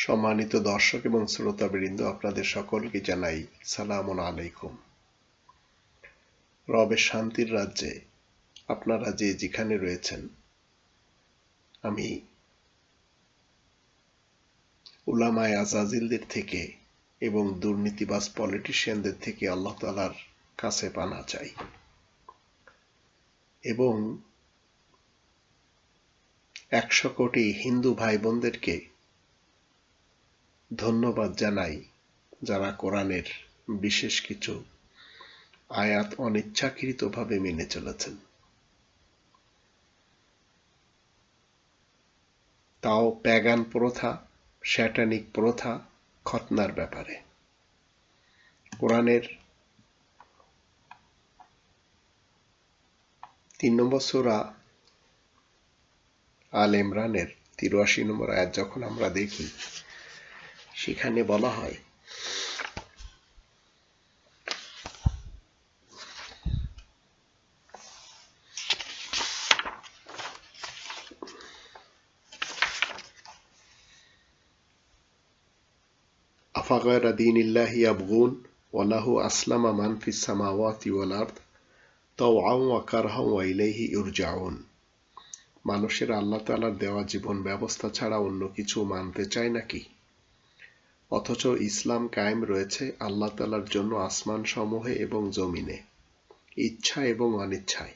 সম্মানিত দর্শক এবং শ্রোতাবৃন্দ, আপনাদের সকলকে জানাই সালাম আলাইকুম। রবের শান্তির রাজ্যে আপনারা যে যেখানে রয়েছেন, আমি উলামায় আজাজিলদের থেকে এবং দুর্নীতিবাজ পলিটিশিয়ানদের থেকে আল্লাহ তালার কাছে পানা চাই। এবং একশো কোটি হিন্দু ভাই বোনদেরকে ধন্যবাদ জানাই যারা কোরআনের বিশেষ কিছু আয়াত অনিচ্ছাকৃতভাবে মেনে চলেছেন। তাও প্যাগান প্রথা শ্যাটানিক প্রথা খতনার ব্যাপারে। কোরআনের তিন নম্বর সুরা আল ইমরানের তিরাশি নম্বর আয়াত যখন আমরা দেখি সেখানে বলা হয় أفغير دين الله يبغون وله أسلم من في السماوات والأرض طوعا وكرها وإليه يرجعون মানুষের আল্লাহ তালার দেওয়া জীবন ব্যবস্থা ছাড়া অন্য কিছু মানতে চায় নাকি অথচ ইসলাম কায়েম রয়েছে আল্লাহ তালার জন্য আসমান সমূহে এবং জমিনে, ইচ্ছা এবং অনিচ্ছায়।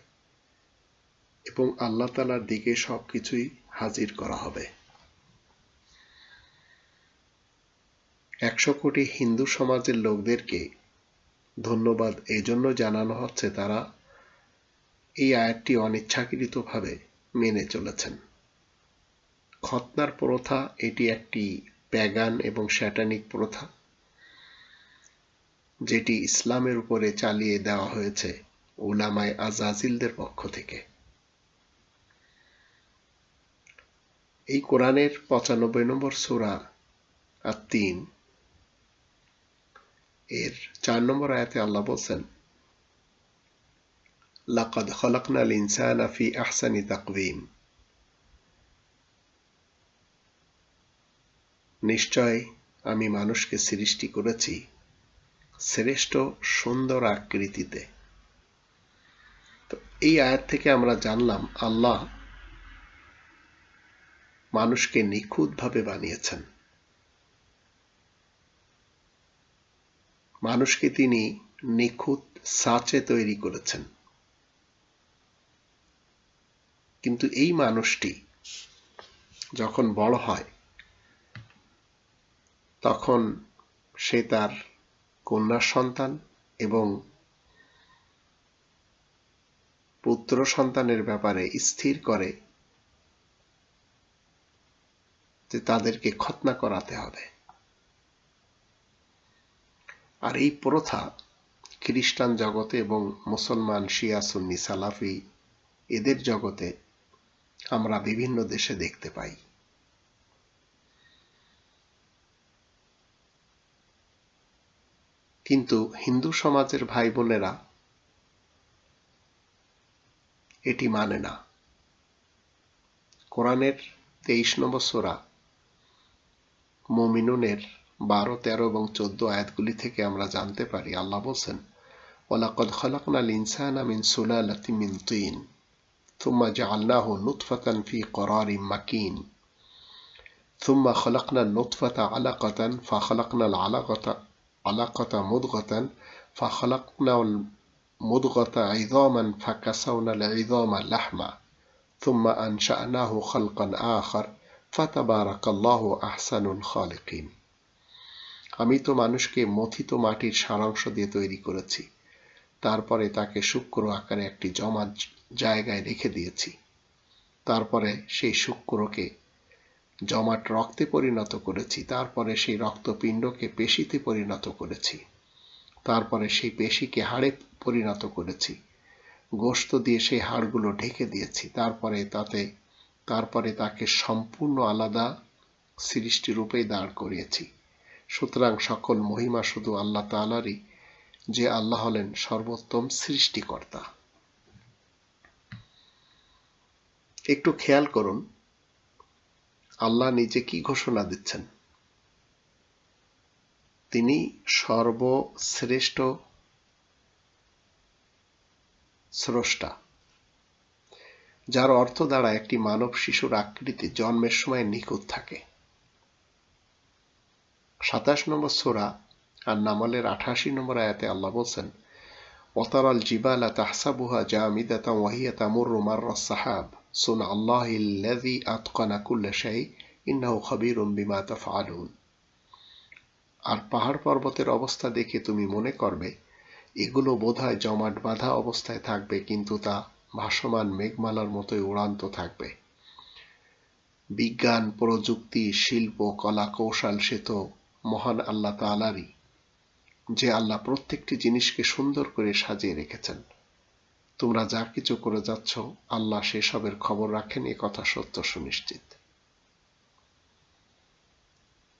এবং আল্লাহ তালার দিকে সবকিছুই হাজির করা হবে। একশো কোটি হিন্দু সমাজের লোকদেরকে ধন্যবাদ। এজন্য জানানো হচ্ছে তারা এই আয়াতটি অনিচ্ছাকৃতভাবে মেনে চলেছেন। খতনার প্রথা এটি একটি প্যাগান এবং শ্যাটানিক প্রথা, যেটি ইসলামের উপরে চালিয়ে দেওয়া হয়েছে উলামায় আজাজিলদের পক্ষ থেকে। এই কোরআনের পঁচানব্বই নম্বর সুরা আর তিন এর চার নম্বর আয়াতে আল্লাহ বলছেন, লাকাদ খলাকনাল ইনসানা ফি আহসানি তাকওয়িম নিশ্চয় আমি মানুষকে সৃষ্টি করেছি শ্রেষ্ঠ সুন্দর আকৃতিতে। তো এই আয়াত থেকে আমরা জানলাম, আল্লাহ মানুষকে নিখুঁতভাবে বানিয়েছেন। মানুষকে তিনি নিখুঁত সাচে তৈরি করেছেন। কিন্তু এই মানুষটি যখন বড় হয় তখন সে তার কন্যা সন্তান এবং পুত্র সন্তানের ব্যাপারে স্থির করে যে তাদেরকে খতনা করাতে হবে। আর এই প্রথা খ্রিস্টান জগতে এবং মুসলমান, শিয়া, সুন্নি, সালাফি এদের জগতে আমরা বিভিন্ন দেশে দেখতে পাই। কিন্তু হিন্দু সমাজের ভাই বোনেরা এটি মানে না কোরআনের তেইশ নম্বর সোরা মমিনুনের বারো তেরো এবং চোদ্দ আয়াতগুলি থেকে আমরা জানতে পারি আল্লাহ বলছেন ওলাকদ খলাকনাল ইনসান মিন সুলালাতি মিন তিন ثم جعلناه نطفة في قرار مكين ثم خلقنا النطفة علقة فخلقنا العلقة علقة مضغة فخلقنا المضغة عظاما فكسونا العظام لحما ثم أنشأناه خلقا آخر فتبارك الله أحسن الخالقين আমি তো মানুষকে মথিত মাটির সারাংশ দিয়ে তৈরি করেছি তারপরে তাকে শুক্র আকারে একটি জমা জায়গায় রেখে দিয়েছি তারপরে সেই শুক্রকে জমাট রক্তে পরিণত করেছি, তারপরে সেই রক্তপিণ্ডকে পেশিতে পরিণত করেছি, তারপরে সেই পেশিকে হাড়ে পরিণত করেছি গোস্ত দিয়ে সেই হাড়গুলো ঢেকে দিয়েছি, তারপরে তাতে, তারপরে তাকে সম্পূর্ণ আলাদা সৃষ্টিরূপেই দাঁড় করিয়েছি। সুতরাং সকল মহিমা শুধু আল্লাহ তালারই যে আল্লাহ হলেন সর্বোত্তম সৃষ্টিকর্তা। একটু খেয়াল করুন আল্লাহ নিজে কি ঘোষণা দিচ্ছেন? তিনি সর্বশ্রেষ্ঠ স্রষ্টা, যার অর্থ দ্বারা একটি মানব শিশুর আকৃতি জন্মের সময় নিখুঁত থাকে। সাতাশ নম্বর সোরা আর নামালের আঠাশি নম্বর আয়াতে আল্লাহ বলছেন, ওতারাল জিবালা তাহসাবুহা জামিদাতা ওয়াহিয়া তামুর রোমার সাহাব। صنع الله الذي أتقن كل شيء إنه خبير بما تفعلون আর পাহাড় পর্বতের অবস্থা দেখে তুমি মনে করবে এগুলো বোধহয় জমাট বাঁধা অবস্থায় থাকবে কিন্তু তা ভাসমান মেঘমালার মতোই উড়ান্ত থাকবে বিজ্ঞান প্রযুক্তি শিল্প কলা কৌশল সে তো মহান আল্লাহ তালারই যে আল্লাহ প্রত্যেকটি জিনিসকে সুন্দর করে সাজিয়ে রেখেছেন তোমরা যা কিছু করে যাচ্ছ, আল্লাহ সেসবের খবর রাখেন, এ কথা সত্য সুনিশ্চিত।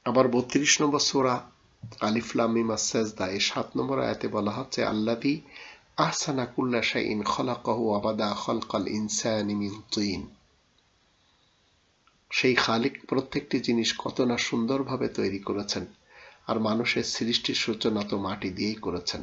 আবার বত্রিশ নম্বর সোরা আলিফলামিমা সেজদা এই সাত নম্বর আয়াতে বলা হচ্ছে আল্লাদি আহসানা কুল্লা শাইন খলাকাহু আবাদা খলকাল ইনসানি সেই খালিক প্রত্যেকটি জিনিস কত না সুন্দরভাবে তৈরি করেছেন, আর মানুষের সৃষ্টির সূচনা তো মাটি দিয়েই করেছেন।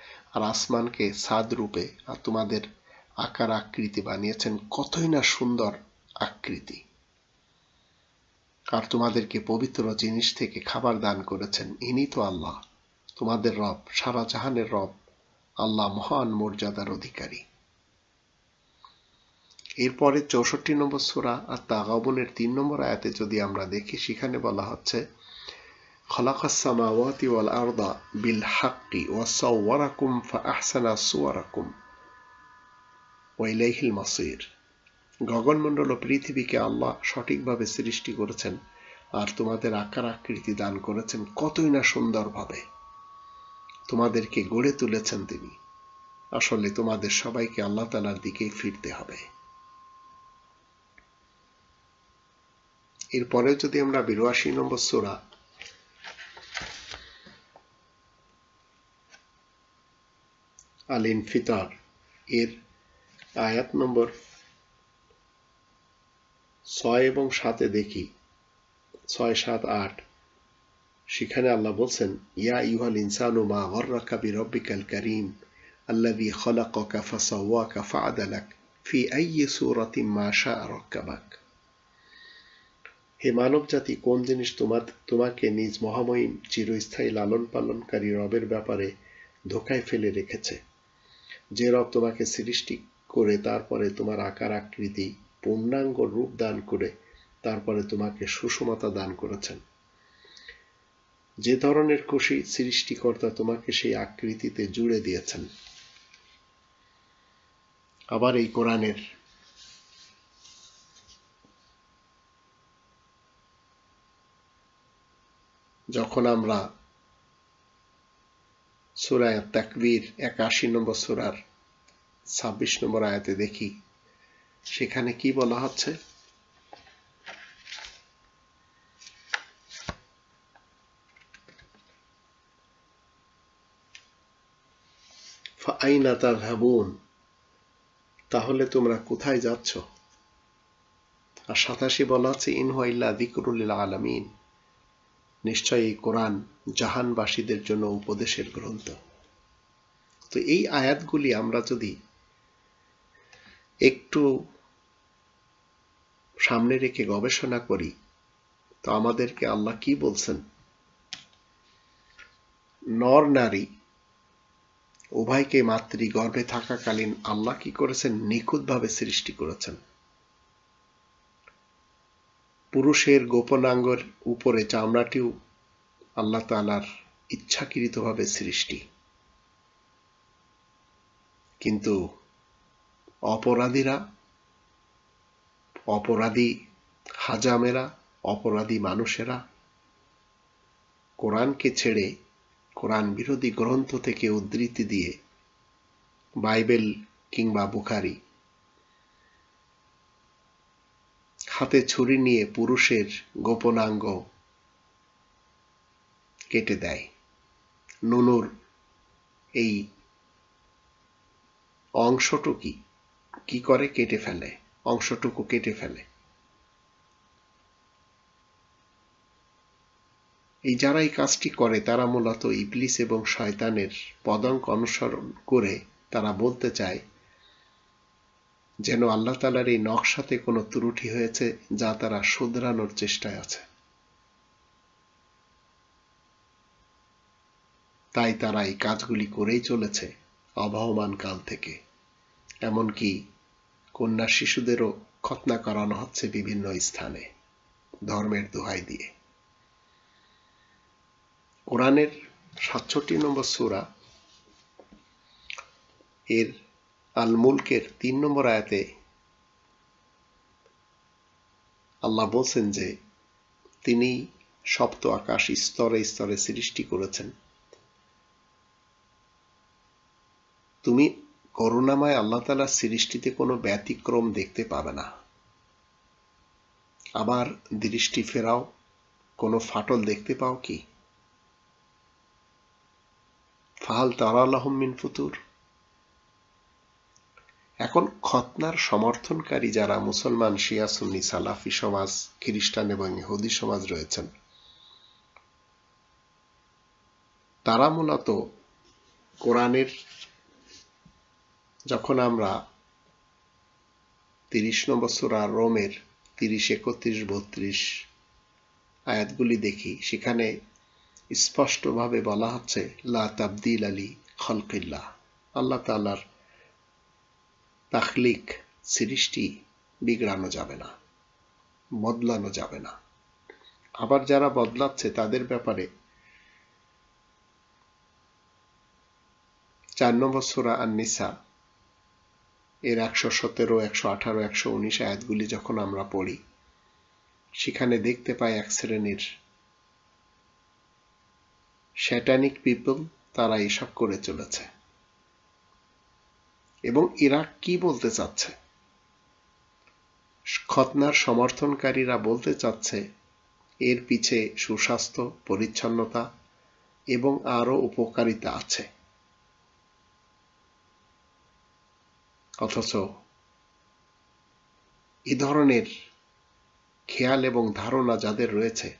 আর আসমানকে সাদ রূপে তোমাদের আকার আকৃতি বানিয়েছেন। কতই না সুন্দর আকৃতি। আর তোমাদেরকে পবিত্র জিনিস থেকে খাবার দান করেছেন। ইনি তো আল্লাহ। তোমাদের রব, সারা জাহানের রব, আল্লাহ মহান মর্যাদার অধিকারী। এরপরে চৌষট্টি নম্বর সুরা আর তাগাবনের তিন নম্বর আয়াতে যদি আমরা দেখি, সেখানে বলা হচ্ছে خلق السماوات والأرض بالحق وصوركم فأحسن صوركم وإليه المصير গগনমণ্ডল ও পৃথিবীকে আল্লাহ সঠিকভাবে সৃষ্টি করেছেন আর তোমাদের আকার আকৃতি দান করেছেন কতই না সুন্দরভাবে তোমাদেরকে গড়ে তুলেছেন তিনি আসলে তোমাদের সবাইকে আল্লাহ তালার দিকেই ফিরতে হবে এরপরে যদি আমরা বিরাশি নম্বর সোরা আল ইনফিতার এর আয়াত নম্বর ছয় এবং সাতে দেখি। ছয়, সাত, আট। সেখানে আল্লাহ বলছেন, ইয়া ইউহাল ইনসানু মা গর্রাকা বিরব্বিকাল করিম আল্লাযী খলাকাকা ফাসাওয়াকা ফাআদালাক ফি আইয়ি সূরাতিন মা শাআ হে মানব জাতি কোন জিনিস তোমার, তোমাকে নিজ মহামহিম চিরস্থায়ী লালন পালনকারী রবের ব্যাপারে ধোকায় ফেলে রেখেছে? যে রব তোমাকে সৃষ্টি করে, তারপরে তোমার আকার আকৃতি, পূর্ণাঙ্গ রূপ দান করে, তারপরে তোমাকে সুষমতা দান করেছেন। যে ধরনের খুশি সৃষ্টিকর্তা তোমাকে সেই আকৃতিতে জুড়ে দিয়েছেন। আবার এই কোরআনের যখন আমরা সুরায় তাকবীর একাশি নম্বর সুরার ছাব্বিশ নম্বর আয়াতে দেখি। সেখানে কি বলা হচ্ছে? আইনা তাযহাবুন? তাহলে তোমরা কোথায় যাচ্ছ? আর সাতাশি বলা আছে ইনহুয়াইল্লা দিকরুল আলামিন। নিশ্চয়ই এই কোরআন জাহানবাসীদের জন্য উপদেশের গ্রন্থ। তো এই আয়াতগুলি আমরা যদি একটু সামনে রেখে গবেষণা করি, তো আমাদেরকে আল্লাহ কি বলছেন? নর নারী, উভয়কে মাতৃ গর্ভে থাকাকালীন আল্লাহ কি করেছেন? নিখুঁতভাবে সৃষ্টি করেছেন। পুরুষের গোপনাঙ্গর উপরে চামড়াটিও আল্লাহ তালার ইচ্ছাকৃতভাবে সৃষ্টি। কিন্তু অপরাধীরা, অপরাধী হাজামেরা, অপরাধী মানুষেরা কোরআনকে ছেড়ে কোরআন বিরোধী গ্রন্থ থেকে উদ্ধৃতি দিয়ে বাইবেল কিংবা বুখারি হাতে ছুরি নিয়ে পুরুষের গোপনাঙ্গ কেটে দেয়। নুনুর এই অংশটুকি কি? করে কেটে ফেলে? অংশটুকু কেটে ফেলে। এই যারা এই কাজটি করে, তারা মূলত ইবলিস এবং শয়তানের পদঙ্ক অনুসরণ করে তারা বলতে চায় যেন আল্লাহ তালার এই নকশাতে কোনো ত্রুটি হয়েছে যা তারা শুধরানোর চেষ্টায় আছে। তাই তারা এই কাজগুলি করেই চলেছে অবহমান কাল থেকে। এমনকি কন্যা শিশুদেরও খতনা করানো হচ্ছে বিভিন্ন স্থানে ধর্মের দোহাই দিয়ে। কোরআনের সাতষট্টি নম্বর সুরা এর আল মুলকের তিন নম্বর আয়াতে আল্লাহ বলছেন যে তিনি সপ্ত আকাশ স্তরে স্তরে সৃষ্টি করেছেন। তুমি করুণাময় আল্লাহ তালার সৃষ্টিতে কোনো ব্যতিক্রম দেখতে পাবে না। আবার দৃষ্টি ফেরাও, কোনো ফাটল দেখতে পাও কি? ফাহাল তারাল্লাহম মিন ফুতুর। এখন খতনার সমর্থনকারী যারা মুসলমান, শিয়া, সুন্নি, সালাফি সমাজ, খ্রিস্টান এবং ইহুদি সমাজ রয়েছেন, তারা মূলত কোরআনের যখন আমরা তিরিশ নম্বর সুরা রোমের তিরিশ, একত্রিশ, বত্রিশ আয়াতগুলি দেখি, সেখানে স্পষ্টভাবে বলা হচ্ছে, লা তাবদিল আলী খলকিল্লা আল্লাহ তালার তাখলিক সৃষ্টি বিগড়ানো যাবে না, বদলানো যাবে না। আবার যারা বদলাচ্ছে তাদের ব্যাপারে চার নম্বর সুরা আননিসা এর একশো সতেরো, একশো আঠারো, একশো উনিশ আয়াতগুলি যখন আমরা পড়ি, সেখানে দেখতে পাই এক শ্রেণির শ্যাটানিক পিপল তারা এসব করে চলেছে। এবং ইরাক কি বলতে চাচ্ছে? খতনার সমর্থনকারীরা বলতে চাচ্ছে, এর পিছে সুস্বাস্থ্য, পরিচ্ছন্নতা এবং আরও উপকারিতা আছে। অথচ এ ধরনের খেয়াল এবং ধারণা যাদের রয়েছে,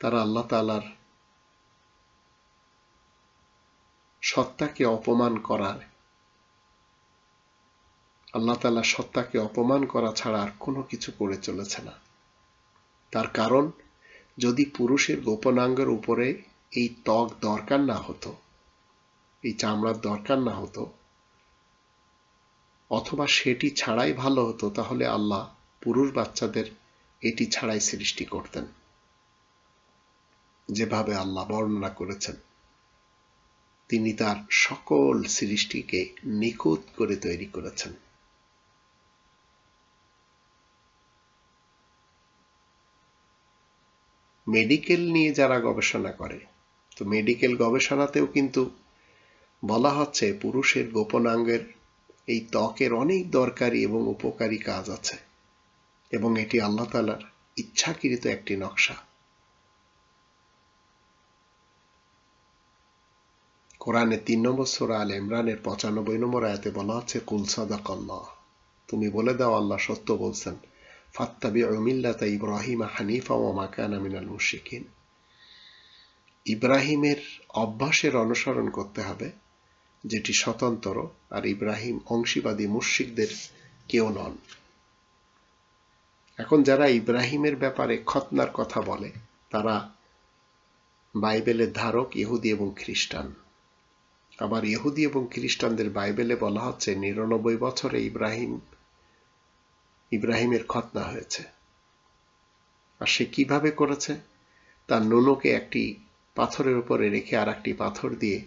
তারা আল্লাহ তালার সত্তাকে অপমান করার আল্লাহ তালা সত্তাকে অপমান করা ছাড়া আর কোনো কিছু করে চলেছে না। তার কারণ, যদি পুরুষের গোপনাঙ্গের উপরে এই ত্বক দরকার না হতো, এই চামড়ার দরকার না হতো, অথবা সেটি ছাড়াই ভালো হতো, তাহলে আল্লাহ পুরুষ বাচ্চাদের এটি ছাড়াই সৃষ্টি করতেন, যেভাবে আল্লাহ বর্ণনা করেছেন। তিনি তার সকল সৃষ্টিকে নিখুঁত করে তৈরি করেছেন। মেডিকেল নিয়ে যারা গবেষণা করে, তো মেডিকেল গবেষণাতেও কিন্তু বলা হচ্ছে পুরুষের গোপনাঙ্গের এই ত্বকের অনেক দরকারি এবং উপকারী কাজ আছে। এবং এটি আল্লাহ তালার ইচ্ছাকৃত একটি নকশা। কোরআনে তিন নম্বর সোরা আল ইমরানের পঁচানব্বই নম্বর আয়াতে বলা হচ্ছে, কুল সাদাকাল্লাহ। তুমি বলে দাও, আল্লাহ সত্য বলছেন। ফাত্তাবি মিল্লাতা ইব্রাহিম হানিফা ও মাকানা মিনাল মুশিকিন ইব্রাহিমের অভ্যাসের অনুসরণ করতে হবে, যেটি স্বতন্ত্র, আর ইব্রাহিম অংশীবাদী মুশিকদের কেউ নন। এখন যারা ইব্রাহিমের ব্যাপারে খতনার কথা বলে, তারা বাইবেলের ধারক ইহুদি এবং খ্রিস্টান। আবার ইহুদি এবং খ্রিস্টানদের বাইবেলে বলা হচ্ছে, নিরানব্বই বছরে ইব্রাহিম ইব্রাহিমের খতনা হয়েছে। আর সে কীভাবে করেছে? তার নুনুকে একটি পাথরের উপরে রেখে আর একটি পাথর দিয়ে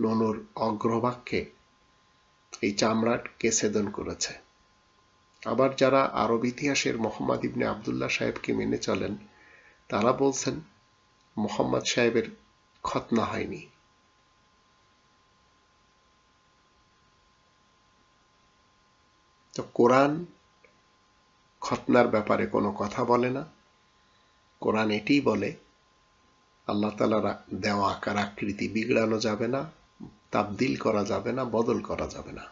ননুর অগ্রভাগকে এই চামড়াটকে ছেদন করেছে। আবার যারা আরব ইতিহাসের মোহাম্মদ ইবনে আবদুল্লাহ সাহেবকে মেনে চলেন, তারা বলছেন, মোহাম্মদ সাহেবের খতনা হয়নি। তো কোরআন খতনার ব্যাপারে কোনো কথা বলে না। কোরআন এটি বলে, আল্লাহ তালার দেওয়া আকার আকৃতি বিগড়ানো যাবে না, তাবদিল করা যাবে না, বদল করা যাবে না।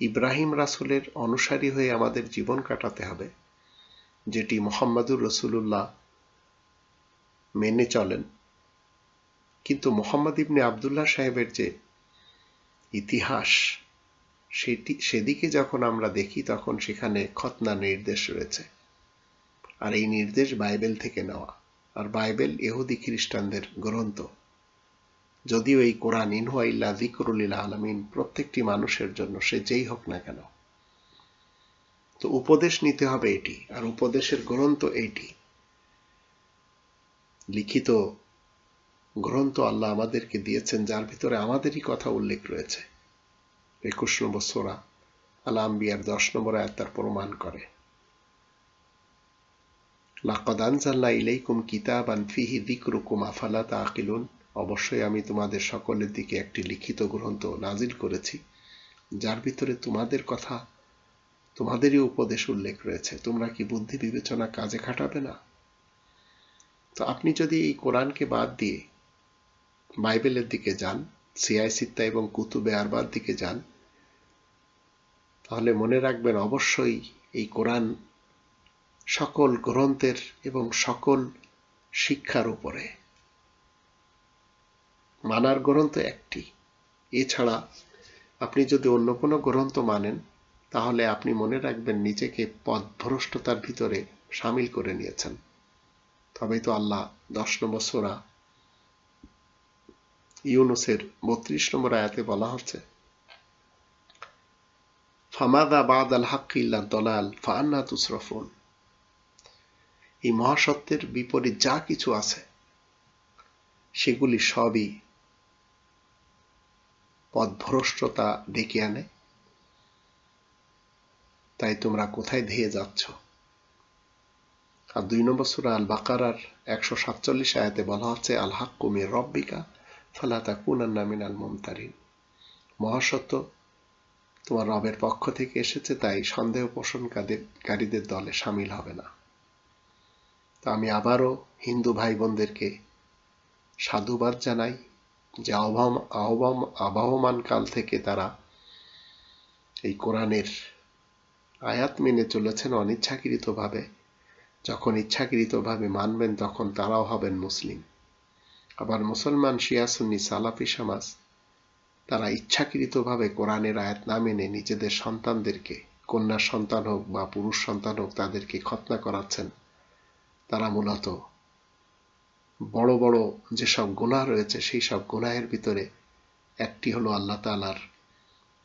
ইব্রাহিম রাসুলের অনুসারী হয়ে আমাদের জীবন কাটাতে হবে, যেটি মোহাম্মদুর রসুল্লাহ মেনে চলেন। কিন্তু মোহাম্মদ ইবনে আবদুল্লাহ সাহেবের যে ইতিহাস সেটি সেদিকে যখন আমরা দেখি, তখন সেখানে খতনা নির্দেশ রয়েছে। আর এই নির্দেশ বাইবেল থেকে নেওয়া। আর বাইবেল এহুদি খ্রিস্টানদের গ্রন্থ। যদিও এই কোরআন ইনহুয়াইল্লা জিকরুল্লিল আলমিন প্রত্যেকটি মানুষের জন্য, সে যেই হোক না কেন। তো উপদেশ নিতে হবে এটি। আর উপদেশের গ্রন্থ এইটি লিখিত গ্রন্থ আল্লাহ আমাদেরকে দিয়েছেন, যার ভিতরে আমাদেরই কথা উল্লেখ রয়েছে। একুশ নম্বর সোরা আল্লাহ আম্বিয়ার দশ নম্বর আয়াত তার প্রমাণ করে লাকাদ আনজাল্লা ইলাইকুম কিতাবান ফিহি দিকরুকুম আফালা তাকিলুন অবশ্যই আমি তোমাদের সকলের দিকে একটি লিখিত গ্রন্থ নাজিল করেছি, যার ভিতরে তোমাদের কথা, তোমাদেরই উপদেশ উল্লেখ রয়েছে। তোমরা কি বুদ্ধি বিবেচনা কাজে খাটাবে না? তো আপনি যদি এই কোরআনকে বাদ দিয়ে বাইবেলের দিকে যান সিআই সিত্তা এবং কুতুবে আরবার দিকে যান, তাহলে মনে রাখবেন অবশ্যই এই কোরআন সকল গ্রন্থের এবং সকল শিক্ষার উপরে। মানার গ্রন্থ একটি। এছাড়া আপনি যদি অন্য কোনো গ্রন্থ মানেন, তাহলে আপনি মনে রাখবেন নিজেকে পথভ্রষ্টতার ভিতরে সামিল করে নিয়েছেন। তবেই তো আল্লাহ দশ নম্বর সোরা ইউনুসের বত্রিশ নম্বর আয়াতে বলা হচ্ছে, ফামাদা বাদ আল হাক্কিল্লা দলাল ফান্না তুসরফুন। এই মহাসত্যের বিপরীত যা কিছু আছে, সেগুলি সবই পথভ্রষ্টতা ডেকে আনে। তাই তোমরা কোথায় ধেয়ে যাচ্ছ? আর দুই নম্বর সুরা আল বাকারার একশো সাতচল্লিশ আয়াতে বলা হচ্ছে আল হাক্কুমের রব্বিকা ফালাতা কুনান্না মিনাল মমতারিন। মহাসত্য তোমার রবের পক্ষ থেকে এসেছে, তাই সন্দেহ পোষণকারীদের দলে সামিল হবে না। তা আমি আবারও হিন্দু ভাই বোনদেরকে সাধুবাদ জানাই যে আবহমান কাল থেকে তারা এই কোরআনের আয়াত মেনে চলেছেন অনিচ্ছাকৃতভাবে। যখন ইচ্ছাকৃতভাবে মানবেন, তখন তারাও হবেন মুসলিম। আবার মুসলমান শিয়া সুন্নি সালাফি সমাজ, তারা ইচ্ছাকৃতভাবে কোরআনের আয়াত না মেনে নিজেদের সন্তানদেরকে, কন্যা সন্তান হোক বা পুরুষ সন্তান হোক, তাদেরকে খতনা করাচ্ছেন। তারা মূলত বড় বড় যেসব গুণা রয়েছে, সেই সব গুনাহের ভিতরে একটি হলো আল্লাহ তালার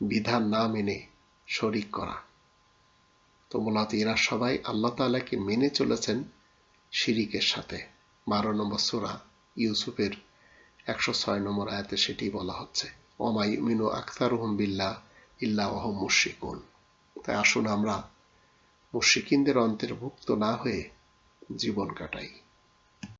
বিধান না মেনে শরিক করা। তো মূলত এরা সবাই আল্লাহ তালাকে মেনে চলেছেন শিরিকের সাথে। বারো নম্বর সুরা ইউসুফের একশো ছয় নম্বর আয়াতে সেটি বলা হচ্ছে। অমাই মিনু আখতার বিল্লাহ ইল্লাহ ওহ মুশিকুন তাই আসুন আমরা মুশিকিনদের অন্তর্ভুক্ত না হয়ে জীবন কাটাই।